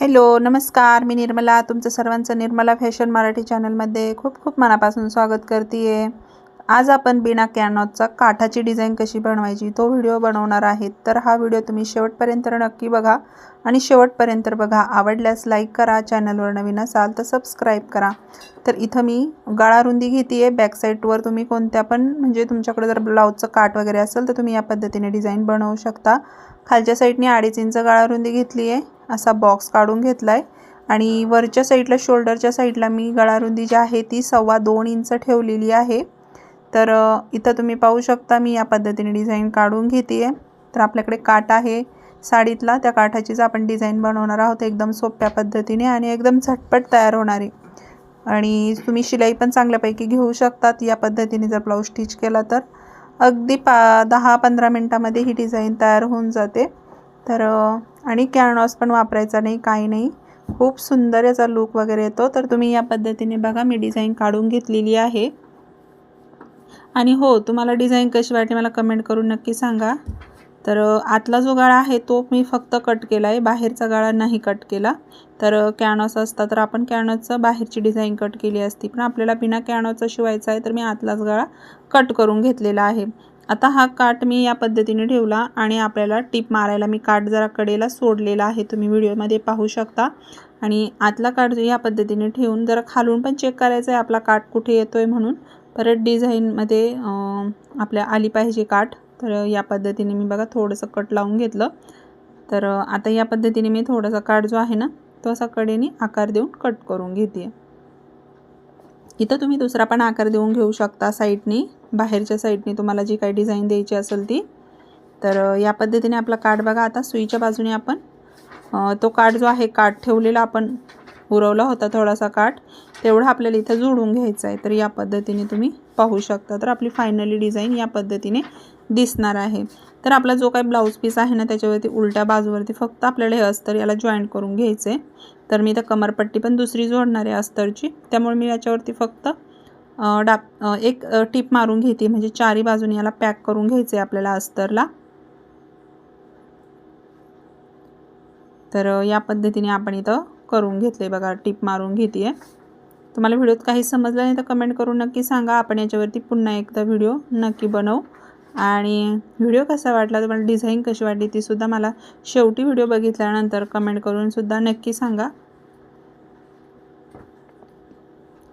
Hello नमस्कार. मी निर्मला. तुमचं सर्वांचं निर्मला फॅशन मराठी चॅनलमध्ये खूप खूप मनापासून स्वागत करते आहे आज आपण बिना कॅनॉटचा काठाची डिझाईन कशी बनवायची तो व्हिडिओ बनवणार आहेत. तर हा व्हिडिओ तुम्ही शेवटपर्यंत नक्की बघा आणि शेवटपर्यंत बघा. आवडल्यास लाईक करा चॅनलवर नवीन असाल तर सबस्क्राईब करा. तर इथं मी गळा रुंदी घेते आहे बॅकसाईडवर तुम्ही कोणत्या पण म्हणजे तुमच्याकडे जर ब्लाऊजचं काठ वगैरे असेल तर तुम्ही या पद्धतीने डिझाईन बनवू शकता. खालच्या साईडने अडीच इंच गळा रुंदी घेतली आहे असा बॉक्स काढून घेतला आहे आणि वरच्या साईडला शोल्डरच्या साईडला मी गळारुंदी जी आहे ती सव्वा दोन इंच ठेवलेली आहे. तर इथं तुम्ही पाहू शकता मी या पद्धतीने डिझाईन काढून घेते आहे तर आपल्याकडे काट आहे. साडीतला त्या काठाचीच आपण डिझाईन बनवणार आहोत. एकदम सोप्या पद्धतीने आणि एकदम झटपट तयार होणारी आणि तुम्ही शिलाई पण चांगल्यापैकी घेऊ शकतात. या पद्धतीने जर ब्लाऊज स्टिच केला तर. अगदी पा दहा पंधरा मिनटामध्ये ही डिझाईन तयार होऊन जाते. तर आणि कॅनॉस पण वापरायचा नाही काही नाही. खूप सुंदर याचा लूक वगैरे येतो. तर तुम्ही या पद्धतीने बघा मी डिझाईन काढून घेतलेली आहे. आणि हो तुम्हाला डिझाईन कशी वाटली मला कमेंट करून नक्की सांगा. तर आतला जो गाळा आहे तो मी फक्त कट केला आहे. बाहेरचा गाळा नाही कट केला. तर कॅनॉस असता तर आपण कॅनॉसचं बाहेरची डिझाईन कट केली असती. पण आपल्याला बिना कॅनॉसचा शिवायचा आहे तर मी आतलाच गाळा कट करून घेतलेला आहे. आता हा काठ मी या पद्धतीने ठेवला आणि आपल्याला टिप मारायला मी काठ जरा कडेला सोडलेला आहे तुम्ही व्हिडिओमध्ये पाहू शकता. आणि आतला काठ या पद्धतीने ठेवून जरा खालून पण चेक करायचं आहे आपला काठ कुठे येतो आहे म्हणून. परत डिझाईनमध्ये आपल्या आली पाहिजे काठ तर या पद्धतीने मी बघा थोडंसं कट लावून घेतलं. तर आता या पद्धतीने मी थोडासा काठ जो आहे ना तो असा कडेने आकार देऊन कट करून घेते इथं तुम्ही दुसरा पण आकार देऊन घेऊ शकता साईडनी. बाहेरच्या साईडनी तुम्हाला जी काही डिझाईन द्यायची असेल ती. तर या पद्धतीने आपला काठ बघा आता सुईच्या बाजूने आपण तो काठ जो आहे काठ ठेवलेला आपण उरवला होता थोडासा काठ तेवढा आपल्याला इथं जोडून घ्यायचा आहे. तर या पद्धतीने तुम्ही पाहू शकता. तर आपली फायनली डिझाईन या पद्धतीने दिसणार आहे. तर आपला जो काही ब्लाऊज पीस आहे ना त्याच्यावरती उलट्या बाजूवरती फक्त आपल्याला हे अस्तर याला जॉईंट करून घ्यायचं आहे तर मी इथं कमरपट्टी पण दुसरी जोडणार आहे अस्तरची. त्यामुळे मी याच्यावरती फक्त डाप एक टीप मारून घेते. म्हणजे चारी बाजूने याला पॅक करून घ्यायचं आहे आपल्याला अस्तरला. तर या पद्धतीने आपण इथं करून घेतले बघा टीप मारून घेते आहे तुम्हाला व्हिडिओत काही समजलं नाही तर कमेंट करून नक्की सांगा. आपण याच्यावरती पुन्हा एकदा व्हिडिओ नक्की बनवू. आणि व्हिडिओ कसा वाटला तुम्हाला डिझाईन कशी वाटली तीसुद्धा मला शेवटी व्हिडिओ बघितल्यानंतर कमेंट करूनसुद्धा नक्की सांगा.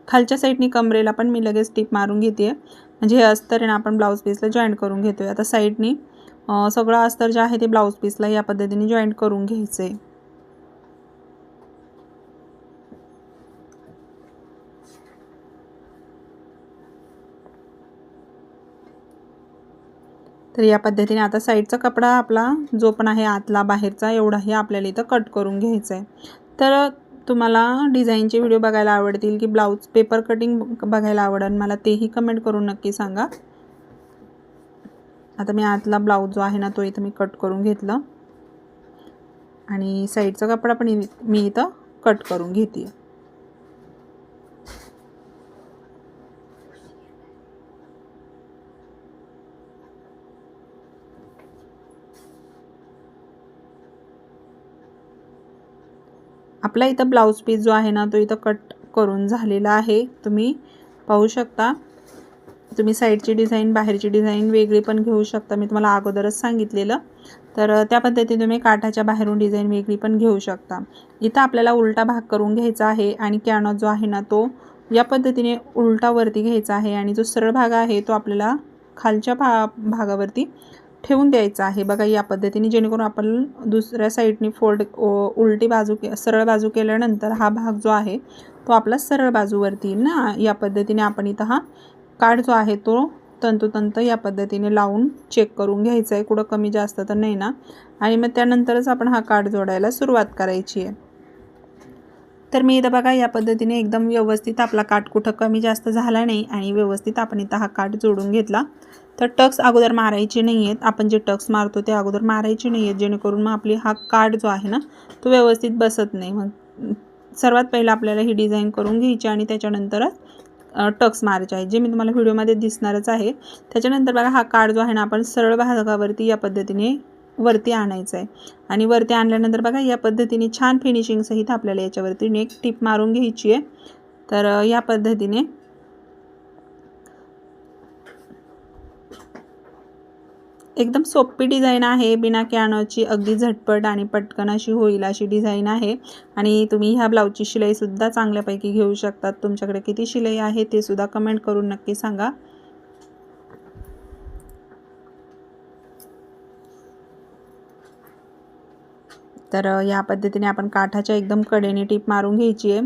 खालच्या साईडनी कमरेला पण मी लगेच टिप मारून घेते म्हणजे हे अस्तर ना आपण ब्लाऊज पीसला जॉईंट करून घेतो आहे आता साईडनी सगळं अस्तर जे आहे ते ब्लाऊज पीसला या पद्धतीने जॉईंट करून घ्यायचं आहे तर या पद्धतीने आता साईडचा कपडा आपला जो पण आहे आतला बाहेरचा एवढाही आपल्याला इथं कट करून घ्यायचा आहे तर तुम्हाला डिझाईनचे व्हिडिओ बघायला आवडतील की ब्लाऊज पेपर कटिंग बघायला आवडेल मला तेही कमेंट करून नक्की सांगा. आता मी आतला ब्लाऊज जो आहे ना तो इथं मी कट करून घेतलं. आणि साईडचा कपडा पण मी इथं कट करून घेते आपला इथं ब्लाऊज पीस जो आहे ना तो इथं कट करून झालेला आहे. तुम्ही पाहू शकता. तुम्ही साईडची डिझाईन बाहेरची डिझाईन वेगळी पण घेऊ शकता. मी तुम्हाला अगोदरच सांगितलेलं. तर त्या पद्धतीने तुम्ही काठाच्या बाहेरून डिझाईन वेगळी पण घेऊ शकता. इथं आपल्याला उलटा भाग करून घ्यायचा आहे आणि कॅनो जो आहे ना तो या पद्धतीने उलटावरती घ्यायचा आहे. आणि जो सरळ भाग आहे तो आपल्याला खालच्या भा भागावरती ठेवून द्यायचं आहे. बघा या पद्धतीने जेणेकरून आपण दुसऱ्या साईडनी फोल्ड उलटी बाजू के सरळ बाजू केल्यानंतर हा भाग जो आहे तो आपला सरळ बाजूवरती ना या पद्धतीने आपण इथं हा काठ जो आहे तो तंतोतंत या पद्धतीने लावून चेक करून घ्यायचा आहे कुठं कमी जास्त तर नाही ना. आणि मग त्यानंतरच आपण हा काठ जोडायला सुरुवात करायची आहे. तर मी इथं बघा या पद्धतीने एकदम व्यवस्थित आपला काठ कुठं कमी जास्त झाला नाही आणि व्यवस्थित आपण इथं हा काट जोडून घेतला. तर टक्स अगोदर मारायचे नाही आहेत आपण जे टक्स मारतो ते अगोदर मारायचे नाही आहेत जेणेकरून मग आपली हा काट जो आहे ना तो व्यवस्थित बसत नाही. मग सर्वात पहिलं आपल्याला ही डिझाईन करून घ्यायची आणि त्याच्यानंतरच टक्स मारायचे आहे. जे मी तुम्हाला व्हिडिओमध्ये दिसणारच आहे. त्याच्यानंतर बघा हा कार्ड जो आहे ना आपण सरळ भागावरती या पद्धतीने वरती आणायचं आहे आणि वरती आणल्यानंतर बघा या पद्धतीने छान फिनिशिंगसहित आपल्याला याच्यावरती एक टीप मारून घ्यायची आहे. तर या पद्धतीने एकदम सोपी डिझाईन आहे. बिना कॅनोची अगदी झटपट आणि पटकन अशी होईल अशी डिझाईन आहे. आणि तुम्ही ह्या ब्लाऊजची शिलाईसुद्धा चांगल्यापैकी घेऊ शकतात. तुमच्याकडे किती शिलाई आहे ते सुद्धा कमेंट करून नक्की सांगा. तर ह्या या पद्धतीने आपण काठाच्या एकदम कडेने टीप मारून घ्यायची आहे.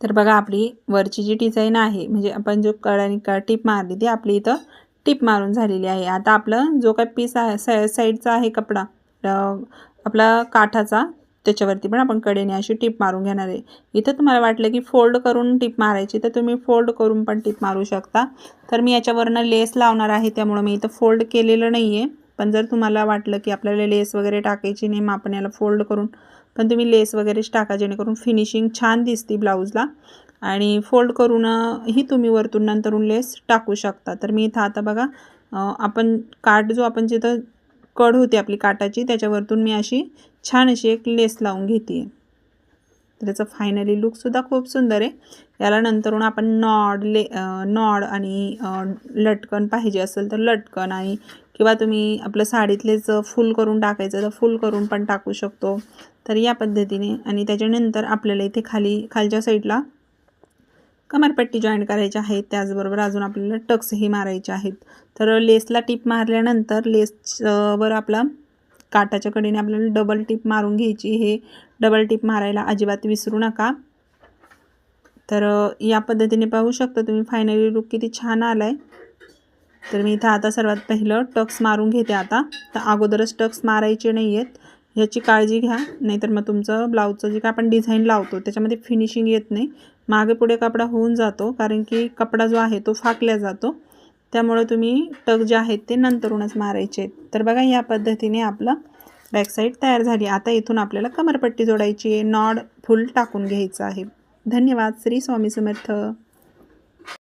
तर बघा आपली वरची जी डिझाईन आहे म्हणजे आपण जो कडाने टीप मारली ती आपली इथं टिप मारून झालेली आहे. आता आपलं जो काय पीस आहे सा साईडचा आहे कपडा आपला काठाचा त्याच्यावरती पण आपण कडेने अशी टिप मारून घेणार आहे. इथं तुम्हाला वाटलं की फोल्ड करून टिप मारायची तर तुम्ही फोल्ड करून पण टिप मारू शकता. तर मी याच्यावरनं लेस लावणार आहे त्यामुळं मी इथं फोल्ड केलेलं नाही आहे पण जर तुम्हाला वाटलं की आपल्याला लेस वगैरे टाकायची नाही मग आपण याला फोल्ड करून पण तुम्ही लेस वगैरेच टाका जेणेकरून फिनिशिंग छान दिसते ब्लाऊजला. आणि फोल्ड करून ही तुम्ही वरतून नंतरून लेस टाकू शकता. तर मी इथं आता बघा आपण काठ जो आपण जिथं कड होती आपली काटाची त्याच्यावरतून मी अशी छान अशी एक लेस लावून घेते तर त्याचा फायनली लुकसुद्धा खूप सुंदर आहे. याला नंतरून आपण नॉड ले नॉड आणि लटकन पाहिजे असेल तर लटकन आणि किंवा तुम्ही आपलं साडीतलेच फुल करून टाकायचं तर फुल करून पण टाकू शकतो. तर या पद्धतीने आणि त्याच्यानंतर आपल्याला इथे खाली खालच्या साईडला कमरपट्टी जॉईंट करायची आहे. त्याचबरोबर अजून आपल्याला टक्सही मारायचे आहेत. तर लेसला टिप मारल्यानंतर लेसवर आपला काटाच्या कडेने आपल्याला डबल टिप मारून घ्यायची. हे डबल टिप मारायला अजिबात विसरू नका. तर या पद्धतीने पाहू शकता तुम्ही फायनली लुक किती छान आला आहे तर मी इथं आता सर्वात पहिलं टक्स मारून घेते आता. तर अगोदरच टक्स मारायचे नाही आहेत ह्याची काळजी घ्या. नाहीतर मग तुमचं ब्लाऊजचं जे काय आपण डिझाईन लावतो त्याच्यामध्ये फिनिशिंग येत नाही. मागे पुढे कपडा होऊन जातो कारण की कपडा जो आहे तो फाकल्या जातो. त्यामुळे तुम्ही टक जे आहेत ते नंतरूनच मारायचे आहेत. तर बघा या पद्धतीने आपलं बॅकसाईड तयार झाली. आता इथून आपल्याला कमरपट्टी जोडायची आहे. नॉड फुल टाकून घ्यायचं आहे. धन्यवाद. श्री स्वामी समर्थ.